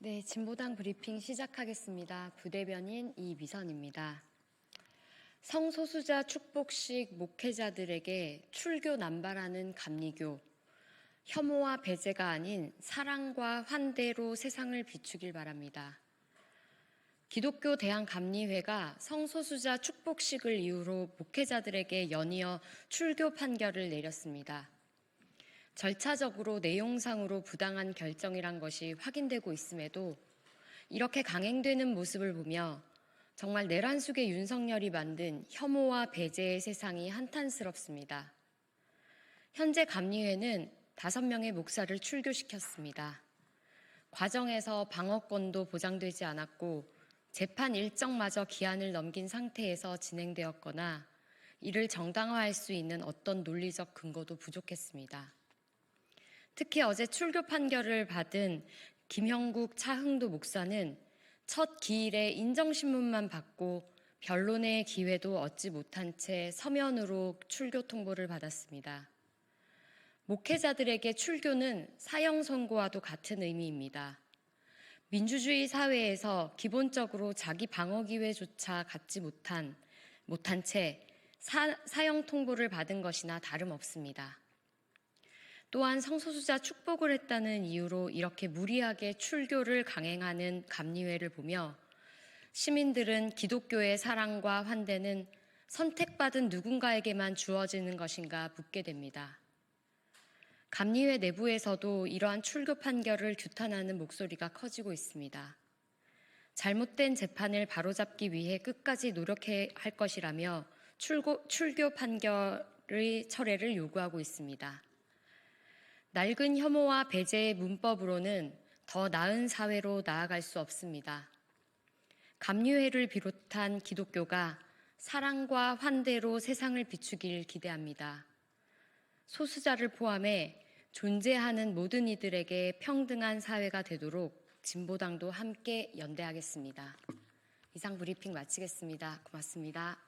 네, 진보당 브리핑 시작하겠습니다. 부대변인 이미선입니다. 성소수자 축복식 목회자들에게 출교 남발하는 감리교, 혐오와 배제가 아닌 사랑과 환대로 세상을 비추길 바랍니다. 기독교 대한감리회가 성소수자 축복식을 이유로 목회자들에게 연이어 출교 판결을 내렸습니다. 절차적으로 내용상으로 부당한 결정이란 것이 확인되고 있음에도 이렇게 강행되는 모습을 보며 정말 내란 속의 윤석열이 만든 혐오와 배제의 세상이 한탄스럽습니다. 현재 감리회는 다섯 명의 목사를 출교시켰습니다. 과정에서 방어권도 보장되지 않았고 재판 일정마저 기한을 넘긴 상태에서 진행되었거나 이를 정당화할 수 있는 어떤 논리적 근거도 부족했습니다. 특히 어제 출교 판결을 받은 김형국 차흥도 목사는 첫 기일에 인정신문만 받고 변론의 기회도 얻지 못한 채 서면으로 출교 통보를 받았습니다. 목회자들에게 출교는 사형 선고와도 같은 의미입니다. 민주주의 사회에서 기본적으로 자기 방어 기회조차 갖지 못한 못한 채 사, 사형 통보를 받은 것이나 다름없습니다. 또한 성소수자 축복을 했다는 이유로 이렇게 무리하게 출교를 강행하는 감리회를 보며 시민들은 기독교의 사랑과 환대는 선택받은 누군가에게만 주어지는 것인가 묻게 됩니다. 감리회 내부에서도 이러한 출교 판결을 규탄하는 목소리가 커지고 있습니다. 잘못된 재판을 바로잡기 위해 끝까지 노력해야 할 것이라며 출고, 출교 판결의 철회를 요구하고 있습니다. 낡은 혐오와 배제의 문법으로는 더 나은 사회로 나아갈 수 없습니다. 감리회를 비롯한 기독교가 사랑과 환대로 세상을 비추길 기대합니다. 소수자를 포함해 존재하는 모든 이들에게 평등한 사회가 되도록 진보당도 함께 연대하겠습니다. 이상 브리핑 마치겠습니다. 고맙습니다.